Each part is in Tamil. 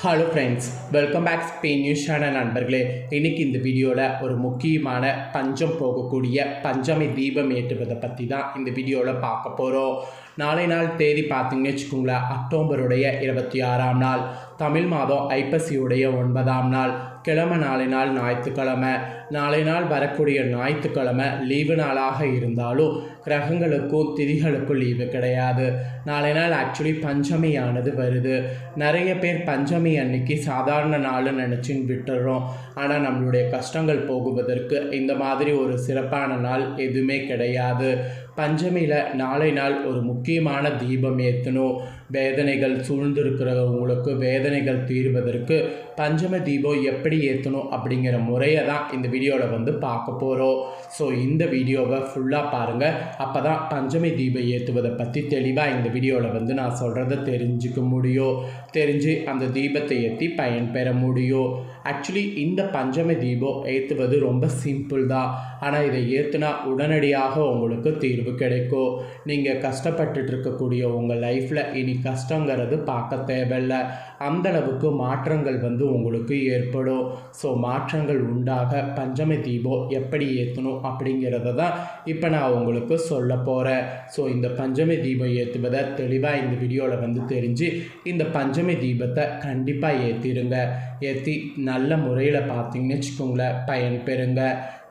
Hello friends welcome back Spain நியூஸான நண்பர்களே. இன்னைக்கு இந்த வீடியோவில் ஒரு முக்கியமான பஞ்சம் போகக்கூடிய பஞ்சமி தீபம் ஏற்றுவதை பற்றி தான் இந்த வீடியோவில் பார்க்க போகிறோம் நாளை நாள் தேதி பார்த்தீங்கன்னு வச்சுக்கோங்களேன் அக்டோபருடைய இருபத்தி ஆறாம் நாள் தமிழ் மாதம் ஐப்பசியுடைய ஒன்பதாம் நாள். கிழமை நாளை நாள் ஞாயிற்றுக்கிழமை நாளை நாள் வரக்கூடிய ஞாயிற்றுக்கிழமை லீவு நாளாக இருந்தாலும் கிரகங்களுக்கும் திதிகளுக்கும் லீவு கிடையாது. நாளை நாள் ஆக்சுவலி பஞ்சமியானது வருது. நிறைய பேர் பஞ்சமி அன்னைக்கு சாதாரண நாள்னு நினச்சின்னு விட்டுறோம். ஆனால் நம்மளுடைய கஷ்டங்கள் போகுவதற்கு இந்த மாதிரி ஒரு சிறப்பான நாள் எதுவுமே கிடையாது. பஞ்சமியில் நாளை நாள் ஒரு முக்கியமான தீபம் ஏற்றணும் வேதனைகள் சூழ்ந்திருக்கிறவங்களுக்கு வேதனைகள் தீர்வதற்கு பஞ்சம தீபம் எப்படி எப்படி ஏற்றணும் அப்படிங்கிற முறையை தான் இந்த வீடியோவில் வந்து பார்க்க போகிறோம் ஸோ இந்த வீடியோவை ஃபுல்லாக பாருங்கள் அப்போ தான் பஞ்சமி தீபம் ஏற்றுவதை பற்றி தெளிவாக இந்த வீடியோவில் வந்து நான் சொல்கிறத தெரிஞ்சுக்க முடியும். தெரிஞ்சு அந்த தீபத்தை ஏற்றி பயன்பெற முடியும். ஆக்சுவலி இந்த பஞ்சமி தீபம் ஏற்றுவது ரொம்ப சிம்பிள் தான். ஆனால் இதை ஏற்றுனா உடனடியாக உங்களுக்கு தீர்வு கிடைக்கும். நீங்கள் கஷ்டப்பட்டுட்டு இருக்கக்கூடிய உங்கள் லைஃப்பில் இனி கஷ்டங்கிறது பார்க்க தேவையில்ல. அந்தளவுக்கு மாற்றங்கள் வந்து உங்களுக்கு ஏற்படும். ஸோ மாற்றங்கள் உண்டாக பஞ்சமி தீபம் எப்படி ஏற்றணும் அப்படிங்கிறத தான் இப்போ நான் உங்களுக்கு சொல்ல போகிறேன் ஸோ இந்த பஞ்சமி தீபம் ஏற்றுவதை தெளிவாக இந்த வீடியோவில் வந்து தெரிஞ்சு இந்த பஞ்சமி தீபத்தை கண்டிப்பாக ஏற்றிடுங்க ஏற்றி நல்ல முறையில் பார்த்தீங்கன்னு வச்சுக்கோங்களேன் பயன் பெறுங்க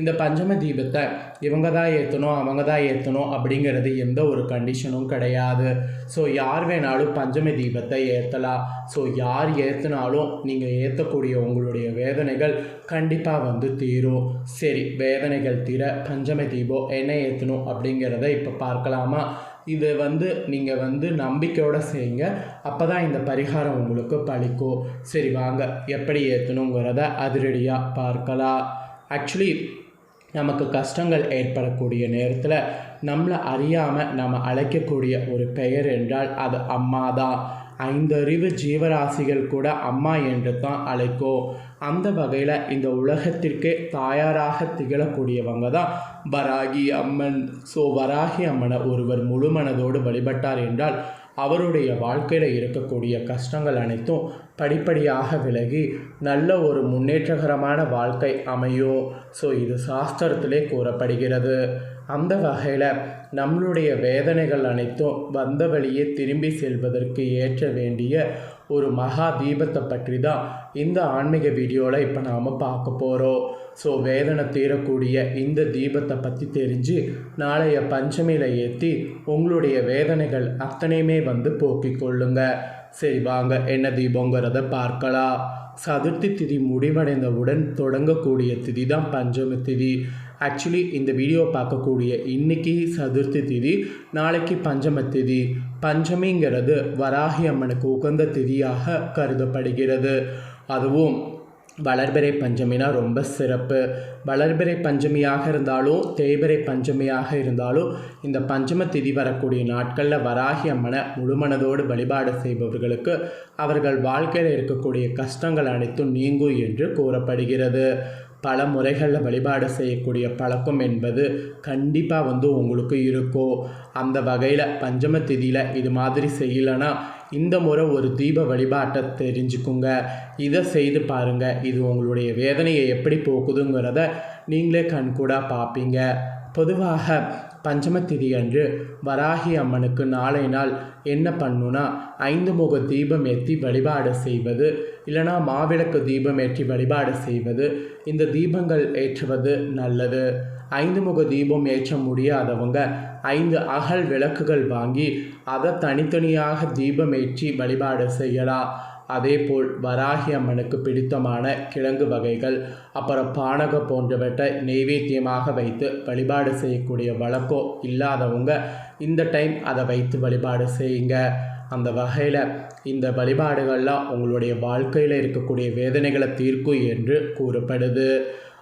இந்த பஞ்சம தீபத்தை இவங்க தான் ஏற்றணும் அவங்க தான் ஏற்றணும் அப்படிங்கிறது எந்த ஒரு கண்டிஷனும் கிடையாது. ஸோ யார் வேணாலும் பஞ்சம தீபத்தை ஏற்றலாம் ஸோ யார் ஏற்றினாலும் நீங்கள் ஏற்றக்கூடிய உங்களுடைய வேதனைகள் கண்டிப்பாக வந்து தீரும். சரி வேதனைகள் தீர பஞ்சம தீபம் என்ன ஏற்றணும் அப்படிங்கிறத இப்போ பார்க்கலாமா? இது வந்து நீங்கள் வந்து நம்பிக்கையோடு செய்யுங்க. அப்போ தான் இந்த பரிகாரம் உங்களுக்கு பழிக்கும். சரி வாங்க. எப்படி ஏற்றணுங்கிறத அதிரடியாக பார்க்கலாம். ஆக்சுவலி நமக்கு கஷ்டங்கள் ஏற்படக்கூடிய நேரத்தில் நம்மளை அறியாமல் நம்ம அழைக்கக்கூடிய ஒரு பெயர் என்றால் அது அம்மா தான் ஐந்தறிவு ஜீவராசிகள் கூட அம்மா என்று தான் அழைக்கும் அந்த வகையில் இந்த உலகத்திற்கே தாயாராக திகழக்கூடியவங்க தான் வராகி அம்மன். ஸோ வராகி அம்மனை ஒருவர் முழு மனதோடு வழிபட்டார் என்றால் அவருடைய வாழ்க்கையில் இருக்கக்கூடிய கஷ்டங்கள் அனைத்தும் படிப்படியாக விலகி நல்ல ஒரு முன்னேற்றகரமான வாழ்க்கை அமையும். ஸோ இது சாஸ்திரத்திலே கூறப்படுகிறது. அந்த வகையில் நம்மளுடைய வேதனைகள் அனைத்தும் வந்த வழியே திரும்பி செல்வதற்கு ஏற்ற வேண்டிய ஒரு மகா தீபத்தை பற்றி தான் இந்த ஆன்மீக வீடியோவில் இப்போ நாம் பார்க்க போகிறோம் ஸோ வேதனை தீரக்கூடிய இந்த தீபத்தை பற்றி தெரிஞ்சு நாளைய பஞ்சமியில் ஏற்றி உங்களுடைய வேதனைகள் அத்தனையுமே வந்து போக்கிக் கொள்ளுங்க. சரி வாங்க என்ன தீபங்கிறத பார்க்கலாம். சதுர்த்தி திதி முடிவடைந்தவுடன் தொடங்கக்கூடிய திதி தான் பஞ்சமி திதி. ஆக்சுவலி இந்த வீடியோ பார்க்கக்கூடிய இன்னைக்கு சதுர்த்தி திதி நாளைக்கு பஞ்சம திதி. பஞ்சமிங்கிறது வராகி அம்மனுக்கு உகந்த திதியாக கருதப்படுகிறது. அதுவும் வளர்பிறை பஞ்சமினா ரொம்ப சிறப்பு. வளர்பிறை பஞ்சமியாக இருந்தாலும் தேய்பிறை பஞ்சமியாக இருந்தாலும் இந்த பஞ்சம திதி வரக்கூடிய நாட்களில் வராகி அம்மனை முழுமனதோடு வழிபாடு செய்பவர்களுக்கு அவர்கள் வாழ்க்கையில் இருக்கக்கூடிய கஷ்டங்கள் அனைத்தும் நீங்கும் என்று கூறப்படுகிறது. பல முறைகளில் வழிபாடு செய்யக்கூடிய பழக்கம் என்பது கண்டிப்பாக வந்து உங்களுக்கு இருக்கும். அந்த வகையில் பஞ்சம திதியில் இது மாதிரி செய்யலைன்னா இந்த முறை ஒரு தீப வழிபாட்டை தெரிஞ்சுக்குங்க. இதை செய்து பாருங்கள் இது உங்களுடைய வேதனையை எப்படி போக்குதுங்கிறத நீங்களே கண்கூடாக பார்ப்பீங்க. பொதுவாக பஞ்சமத்திதி அன்று வராகி அம்மனுக்கு நாளை நாள் என்ன பண்ணுனா ஐந்து முக தீபம் ஏற்றி வழிபாடு செய்வது இல்லைனா மாவிளக்கு தீபம் ஏற்றி வழிபாடு செய்வது இந்த தீபங்கள் ஏற்றுவது நல்லது. ஐந்து முக தீபம் ஏற்ற முடியாதவங்க ஐந்து அகல் விளக்குகள் வாங்கி அதை தனித்தனியாக தீபம் ஏற்றி வழிபாடு செய்யலாம் அதேபோல் வராகி அம்மனுக்கு பிடித்தமான கிழங்கு வகைகள் அப்புறம் பானகம் போன்றவற்றை நெய்வேத்தியமாக வைத்து வழிபாடு செய்யக்கூடிய வழக்கம் இல்லாதவங்க இந்த டைம் அதை வைத்து வழிபாடு செய்யுங்க. அந்த வகையில் இந்த வழிபாடுகள்லாம் உங்களுடைய வாழ்க்கையில் இருக்கக்கூடிய வேதனைகளை தீர்க்கும் என்று கூறப்படுது.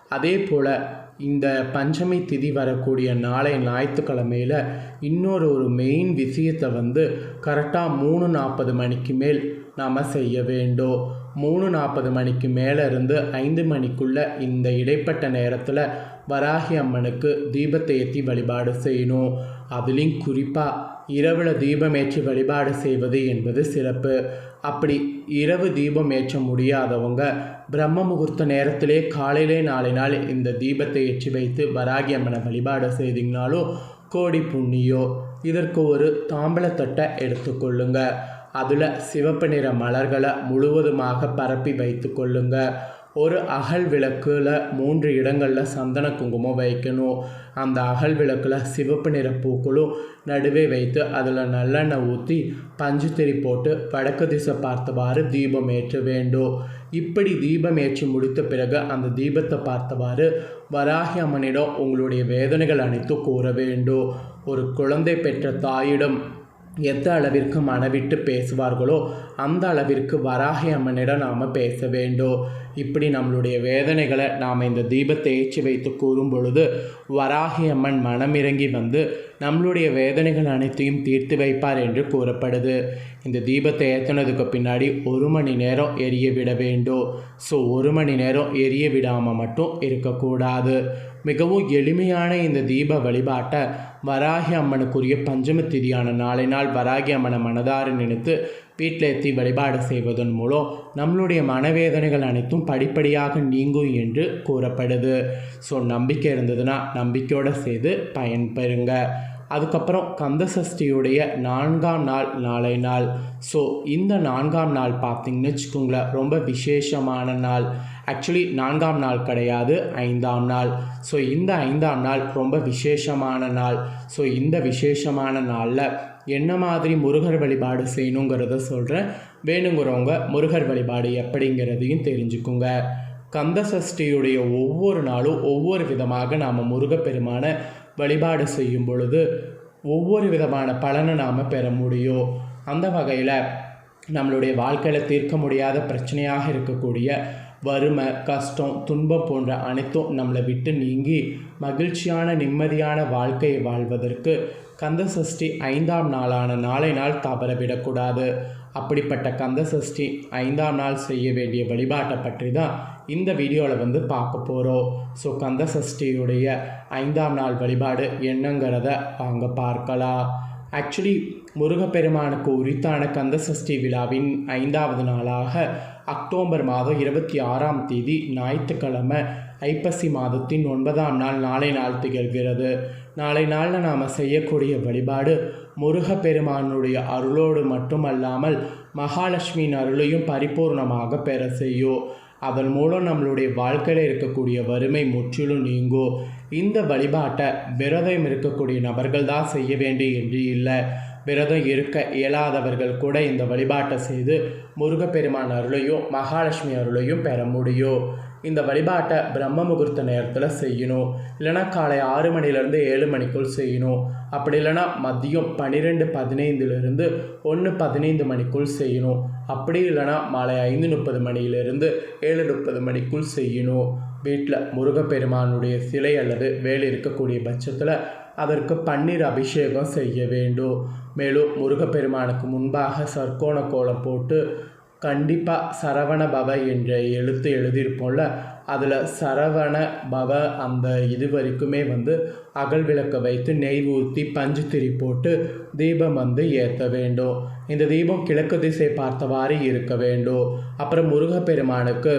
அதே போல் இந்த பஞ்சமி திதி வரக்கூடிய நாளை ஞாயிற்றுக்கிழமையில் இன்னொரு ஒரு மெயின் விஷயத்தை வந்து கரெக்டாக மூணு நாற்பது மணிக்கு மேல் நாம் செய்ய வேண்டும். மூணு நாற்பது மணிக்கு மேலே இருந்து ஐந்து மணிக்குள்ளே இந்த இடைப்பட்ட நேரத்தில் வராகி அம்மனுக்கு தீபத்தை ஏற்றி வழிபாடு செய்யணும். அதுலேயும் குறிப்பாக இரவில் தீபமேற்றி வழிபாடு செய்வது என்பது சிறப்பு. அப்படி இரவு தீபம் ஏற்ற முடியாதவங்க பிரம்ம முகூர்த்த நேரத்திலே காலையிலே நாளை நாள் இந்த தீபத்தை ஏற்றி வைத்து வராகி அம்மனை வழிபாடு செய்தீங்கனாலும் கோடி புண்ணியோ இதற்கு ஒரு தாம்பளத்தட்டை எடுத்துக்கொள்ளுங்கள் அதில் சிவப்பு நிற மலர்களை முழுவதுமாக பரப்பி வைத்து கொள்ளுங்க. ஒரு அகல் விளக்கில் மூன்று இடங்களில் சந்தன குங்குமம் வைக்கணும். அந்த அகல் விளக்கில் சிவப்பு நிற பூக்களும் நடுவே வைத்து அதில் நல்லெண்ணெய் ஊற்றி பஞ்சுத்திரி போட்டு வடக்கு திசை பார்த்தவாறு தீபம் ஏற்ற வேண்டும். இப்படி தீபம் ஏற்றி முடித்த பிறகு அந்த தீபத்தை பார்த்தவாறு வராகி அம்மனிடம் உங்களுடைய வேதனைகள் அனைத்தும் கூற வேண்டும். ஒரு குழந்தை பெற்ற தாயிடம் எந்த அளவிற்கு மனவிட்டு பேசுவார்களோ அந்த அளவிற்கு வராகி அம்மனிடம் நாம் பேச வேண்டும். இப்படி நம்மளுடைய வேதனைகளை நாம் இந்த தீபத்தை ஏற்றி வைத்து கூறும் பொழுது வராகி அம்மன் மனமிறங்கி வந்து நம்மளுடைய வேதனைகள் அனைத்தையும் தீர்த்து வைப்பார் என்று கூறப்படுது. இந்த தீபத்தை ஏற்றினதுக்கு பின்னாடி ஒரு மணி நேரம் எரிய விட வேண்டும். ஸோ ஒரு மணி நேரம் எரிய விடாமல் மட்டும் இருக்கக்கூடாது. மிகவும் எளிமையான இந்த தீப வழிபாட்டை வராகி அம்மனுக்குரிய பஞ்சம திதியான நாளை நாள் வராகி அம்மனை மனதார நினைத்து வீட்டில் ஏற்றி வழிபாடு செய்வதன் மூலம் நம்மளுடைய மனவேதனைகள் அனைத்தும் படிப்படியாக நீங்கும் என்று கூறப்படுது. ஸோ நம்பிக்கை இருந்ததுன்னா நம்பிக்கையோடு செய்து பயன்பெறுங்க. அதுக்கப்புறம் கந்த சஷ்டியுடைய நான்காம் நாள் நாளை நாள். ஸோ இந்த நான்காம் நாள் பார்த்தீங்கன்னு வச்சுக்கோங்களேன் ரொம்ப விசேஷமான நாள். ஆக்சுவலி நான்காம் நாள் கிடையாது ஐந்தாம் நாள். ஸோ இந்த ஐந்தாம் நாள் ரொம்ப விசேஷமான நாள். ஸோ இந்த விசேஷமான நாளில் என்ன மாதிரி முருகர் வழிபாடு செய்யணுங்கிறத சொல்கிறேன் வேணுங்கிறவங்க முருகர் வழிபாடு எப்படிங்கிறதையும் தெரிஞ்சுக்குங்க. கந்த சஷ்டியுடைய ஒவ்வொரு நாளும் ஒவ்வொரு விதமாக நாம் முருகப்பெருமான வழிபாடு செய்யும் பொழுது ஒவ்வொரு விதமான பலனை நாம் பெற முடியும். அந்த வகையில் நம்மளுடைய வாழ்க்கையில் தீர்க்க முடியாத பிரச்சனையாக இருக்கக்கூடிய வறுமை கஷ்டம் துன்பம் போன்ற அனைத்தும் நம்மளை விட்டு நீங்கி மகிழ்ச்சியான நிம்மதியான வாழ்க்கையை வாழ்வதற்கு கந்த சஷ்டி ஐந்தாம் நாளான நாளை நாள் தவறவிடக்கூடாது. அப்படிப்பட்ட கந்த சஷ்டி ஐந்தாம் நாள் செய்ய வேண்டிய வழிபாட்டை பற்றி தான் இந்த வீடியோவில் வந்து பார்க்க போகிறோம் ஸோ கந்த சஷ்டியுடைய ஐந்தாம் நாள் வழிபாடு என்னங்கிறத வாங்க பார்க்கலாம். ஆக்சுவலி முருகப்பெருமானுக்கு உரித்தான கந்த சஷ்டி விழாவின் ஐந்தாவது நாளாக அக்டோபர் மாதம் இருபத்தி ஆறாம் தேதி ஞாயிற்றுக்கிழமை ஐப்பசி மாதத்தின் ஒன்பதாம் நாள் நாளை நாள் திகழ்கிறது. நாளை நாளில் நாம் செய்யக்கூடிய வழிபாடு முருகப்பெருமானுடைய அருளோடு மட்டுமல்லாமல் மகாலட்சுமியின் அருளையும் பரிபூர்ணமாக பெற செய்யும். அதன் மூலம் நம்மளுடைய வாழ்க்கையில் இருக்கக்கூடிய வறுமை முற்றிலும் நீங்கும். இந்த வழிபாட்டை விரதம் இருக்கக்கூடிய நபர்கள் தான் செய்ய வேண்டும் என்று இல்லை. விரதம் இருக்க இயலாதவர்கள் கூட இந்த வழிபாட்டை செய்து முருகப்பெருமான் அருளையும் மகாலட்சுமி அருளையும் பெற முடியும். இந்த வழிபாட்டை பிரம்ம முகூர்த்த நேரத்தில் செய்யணும். இல்லைனா காலை ஆறு மணிலேருந்து ஏழு மணிக்குள் செய்யணும். அப்படி இல்லைனா மதியம் பன்னிரெண்டு பதினைந்துலேருந்து ஒன்று பதினைந்து மணிக்குள் செய்யணும். அப்படி இல்லைனா மாலை ஐந்து முப்பது மணியிலிருந்து ஏழு முப்பது மணிக்குள் செய்யணும். வீட்டில் முருகப்பெருமானுடைய சிலை அல்லது வேலை இருக்கக்கூடிய பட்சத்தில் அதற்கு பன்னீர் அபிஷேகம் செய்ய வேண்டும். மேலும் முருகப்பெருமானுக்கு முன்பாக சர்க்கோண கோலம் போட்டு கண்டிப்பாக சரவண பவ என்ற எழுத்து எழுதியிருப்போம்ல அதில் சரவண பவ அந்த இது வரைக்குமே வந்து அகல் விளக்க வைத்து நெய் ஊற்றி பஞ்சு திரி போட்டு தீபம் வந்து ஏற்ற வேண்டும். இந்த தீபம் கிழக்கு திசை பார்த்தவாறு இருக்க வேண்டும். அப்புறம் முருகப்பெருமானுக்கு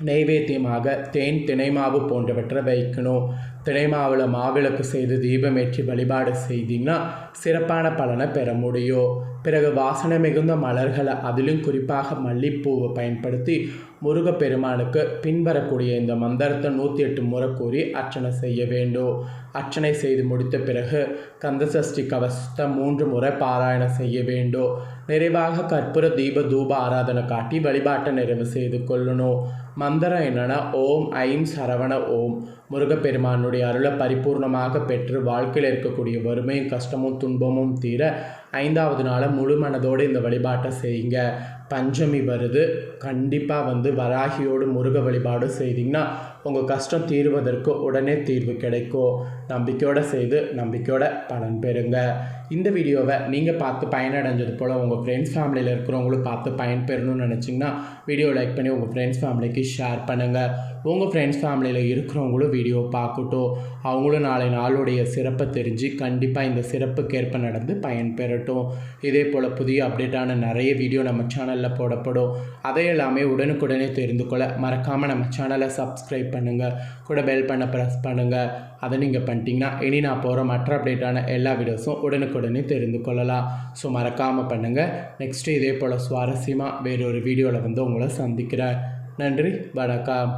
நெய்வேத்தியமாக தேன் திணைமாவு போன்றவற்றை வைக்கணும். திணைமாவில் மாவிளக்கு செய்து தீபமேற்றி வழிபாடு செய்தீங்கன்னா சிறப்பான பலனை பெற முடியும். பிறகு வாசனை மிகுந்த மலர்களை அதிலும் குறிப்பாக மல்லிப்பூவை பயன்படுத்தி முருகப்பெருமானுக்கு பின்வரக்கூடிய இந்த மந்திரத்தை நூற்றி எட்டு முறை கூறி அர்ச்சனை செய்ய வேண்டும். அர்ச்சனை செய்து முடித்த பிறகு கந்தசஷ்டி கவசத்தை மூன்று முறை பாராயணம் செய்ய வேண்டும். நிறைவாக கற்பூர தீப தூப ஆராதனை காட்டி வழிபாட்டை நிறைவு செய்து கொள்ளணும். மந்திரம் என்னென்னா ஓம் ஐம் சரவண ஓம். முருகப்பெருமானுடைய அருளை பரிபூர்ணமாக பெற்று வாழ்க்கையில் இருக்கக்கூடிய வறுமையும் கஷ்டமும் துன்பமும் தீர ஐந்தாவது நாளை முழு மனதோடு இந்த வழிபாட்டை செய்யுங்க. பஞ்சமி வருது. கண்டிப்பாக வந்து வராகியோடு முருக வழிபாடு செய்தீங்கன்னா உங்கள் கஷ்டம் தீர்வதற்கு உடனே தீர்வு கிடைக்கும் நம்பிக்கையோடு செய்து நம்பிக்கையோட பலன் பெறுங்க. இந்த வீடியோவை நீங்கள் பார்த்து பயனடைஞ்சது போல் உங்கள் ஃப்ரெண்ட்ஸ் ஃபேமிலியில் இருக்கிறவங்களும் பார்த்து பயன்பெறணும்னு நினச்சிங்கன்னா வீடியோ லைக் பண்ணி உங்கள் ஃப்ரெண்ட்ஸ் ஃபேமிலிக்கு ஷேர் பண்ணுங்கள் உங்கள் ஃப்ரெண்ட்ஸ் ஃபேமிலியில் இருக்கிறவங்களும் வீடியோ பார்க்கட்டும். அவங்களும் நாளை நாளுடைய சிறப்பை தெரிஞ்சு கண்டிப்பாக இந்த சிறப்புக்கேற்ப நடந்து பயன்பெறட்டும் இதே போல் புதிய அப்டேட்டான நிறைய வீடியோ நம்ம சேனலில் போடப்படும். அதை எல்லாமே உடனுக்குடனே தெரிந்து கொள்ள மறக்காமல் நம்ம சேனலை சப்ஸ்கிரைப் பண்ணுங்கள் கூட பெல் பண்ண ப்ரெஸ் பண்ணுங்கள் அதை நீங்கள் பண்ணிட்டீங்கன்னா இனி நான் போகிற மற்ற அப்டேட்டான எல்லா வீடியோஸும் உடனுக்குடனே தெரிந்து கொள்ளலாம். ஸோ மறக்காமல் பண்ணுங்கள் நெக்ஸ்ட்டு இதே போல் சுவாரஸ்யமாக வேறொரு வீடியோவில் வந்து உங்களை சந்திக்கிறேன். நன்றி வணக்கம்.